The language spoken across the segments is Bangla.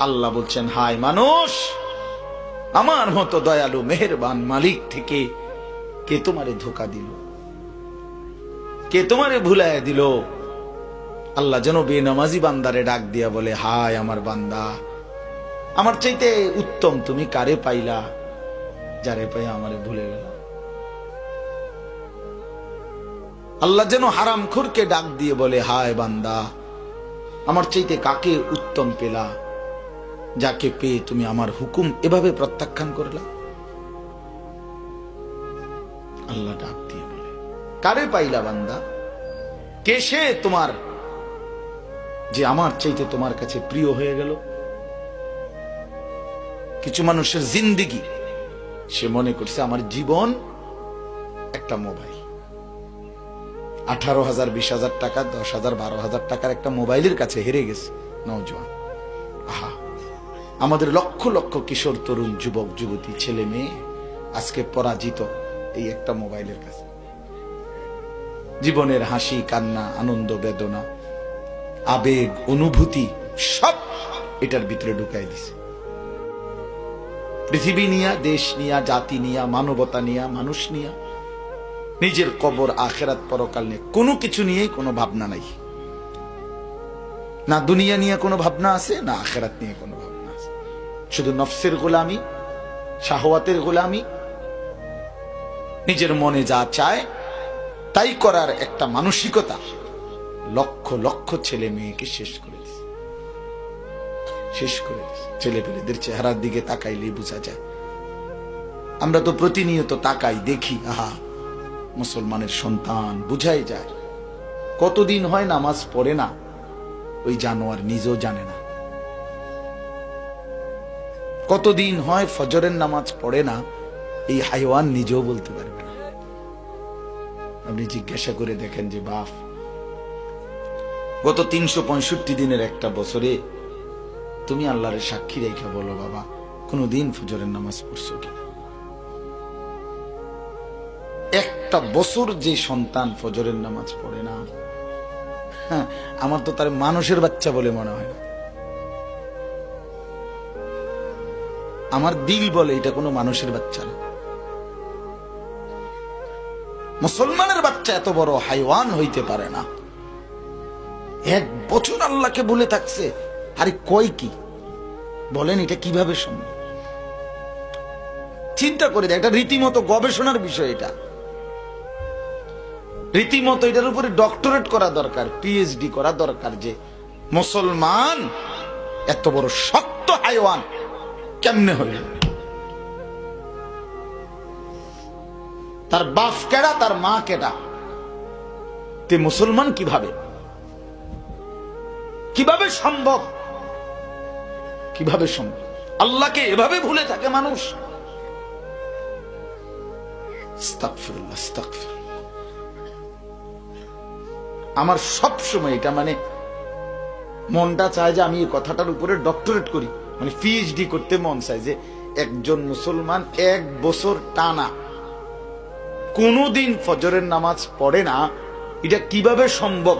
আল্লাহ বলছেন হাই মানুষ, আমার মতো দয়ালু, মেহেরবান মালিক থেকে কে তোমারে ধোকা দিল? কে তোমারে ভুলায় দিল? আল্লাহ যেন বেনামাজি বান্দারে ডাক দিয়া বলে, হায় আমার বান্দা, আমার চাইতে উত্তম তুমি কারে পাইলা, যারে পাই আমারে ভুলে গেল? আল্লাহ যেন হারাম খুরকে ডাক দিয়ে বলে, হায় বান্দা, আমার চাইতে কাকে উত্তম পেলা? যাকে পেয়ে তুমি আমার হুকুম এভাবে প্রত্যাখ্যান করলা? আল্লাহ ডাক দিয়ে বলে, কারে পাইলা বান্দা? কে সে তোমার যে আমার চাইতে তোমার কাছে প্রিয় হয়ে গেল? কিছু মানুষের জিন্দিগি, সে মনে করছে আমার জীবন একটা মোবাইল। আঠারো হাজার, বিশ হাজার টাকা, দশ হাজার, বারো হাজার টাকার একটা মোবাইলের কাছে হেরে গেছে নওজোয়ান। আহা! আমাদের লক্ষ লক্ষ কিশোর, তরুণ, যুবক, যুবতী, ছেলে, মেয়ে আজকে পরাজিত এই একটা মোবাইলের কাছে। জীবনের হাসি, কান্না, আনন্দ, বেদনা, আবেগ, অনুভূতি সব এটার ভিতরে ঢুকাই দিছে। পৃথিবী নিয়া, দেশ নিয়া, জাতি নিয়া, মানবতা নিয়া, মানুষ নিয়া, নিজের কবর, আখেরাত, পরকাল নিয়ে কোনো কিছু নিয়েই কোনো ভাবনা নাই। না দুনিয়া নিয়ে কোনো ভাবনা আছে, না আখেরাত নিয়ে কোনো শুধু নফসের গোলামি, শাহওয়াতের গোলামি, নিজের মনে যা চায়, তাই করার একটা মানসিকতা লক্ষ লক্ষ ছেলে মেয়েকে শেষ করে দিছে শেষ করে দিছে ছেলে পেলেদের চেহারার দিকে তাকাইলেই বোঝা যায়। আমরা তো প্রতিনিয়ত তাকাই, দেখি, আহা, মুসলমানের সন্তান, বুঝাই যায়। কতদিন হয় নামাজ পড়ে না, ওই জানোয়ার নিজেও জানে না। কতদিন হয় ফজরের নামাজ পড়ে না এই হাইওয়ান নিজেও বলতে পারবে না। আপনি জিজ্ঞাসা করে দেখেন যে বাপ গত তিনশো পঁয়ষট্টি দিনের একটা বছরে তুমি আল্লাহরের সাক্ষী রেখে বলো বাবা কোনোদিন ফজরের নামাজ পড়ছো কিনা একটা বছর যে সন্তান ফজরের নামাজ পড়ে না হ্যাঁ, আমার তো তার মানুষের বাচ্চা বলে মনে হয় না। আমার দিল বলে এটা কোনো মানুষের বাচ্চা না। মুসলমানের বাচ্চা এত বড় হাইওয়ান হইতে পারে না। এক বছর আল্লাহকে বলে থাকছে, আরে কয় কি? বলেন এটা কীভাবে সম্ভব? চিন্তা করে দেয় এটা রীতিমতো গবেষণার বিষয় এটা। রীতিমতো এটার উপরে ডক্টরেট করা দরকার পিএইচডি করা দরকার যে মুসলমান এত বড় শক্ত হাইওয়ান কেমনে হইল? তার বাপ কেডা, তার মা কেডা? তে মুসলমান কীভাবে? কীভাবে সম্ভব? কীভাবে সম্ভব? আল্লাহকে এভাবে ভুলে থাকে মানুষ। আমার সব সময় এটা মানে মনটা চায় যে আমি এই কথাটার উপরে ডক্টরেট করি। মানে পিএইচডি করতে মন চায় যে একজন মুসলমান এক বছর টানা, কোনোদিন ফজরের নামাজ পড়ে না, এটা কীভাবে সম্ভব?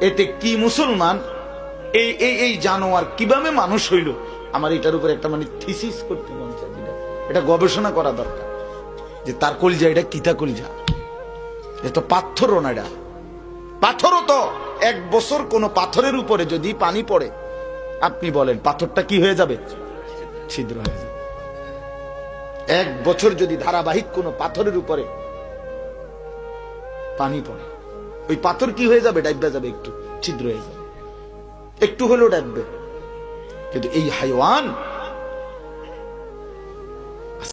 এতে কি মুসলমান? এই এই এই জানোয়ার কীভাবে মানুষ হইল? আমার এটার উপরে একটা মানে থিসিস করতে মন চায় এটা গবেষণা করা দরকার। যে তার কলজা, এটা কিতা কলজা? এ তো পাথরও না এটা। পাথরও তো। এক বছর কোনো পাথরের উপরে যদি পানি পড়ে আপনি বলেন, পাথরটা কি হয়ে যাবে? ছিদ্র হয়ে যাবে। এক বছর যদি ধারাবাহিক কোনো পাথরের উপরে পানি পড়ে, ওই পাথর কি হয়ে যাবে? ডাইবা যাবে একটু, ছিদ্র হয়ে যাবে। একটু হলেও ডাকবে কিন্তু এই হাইওয়ান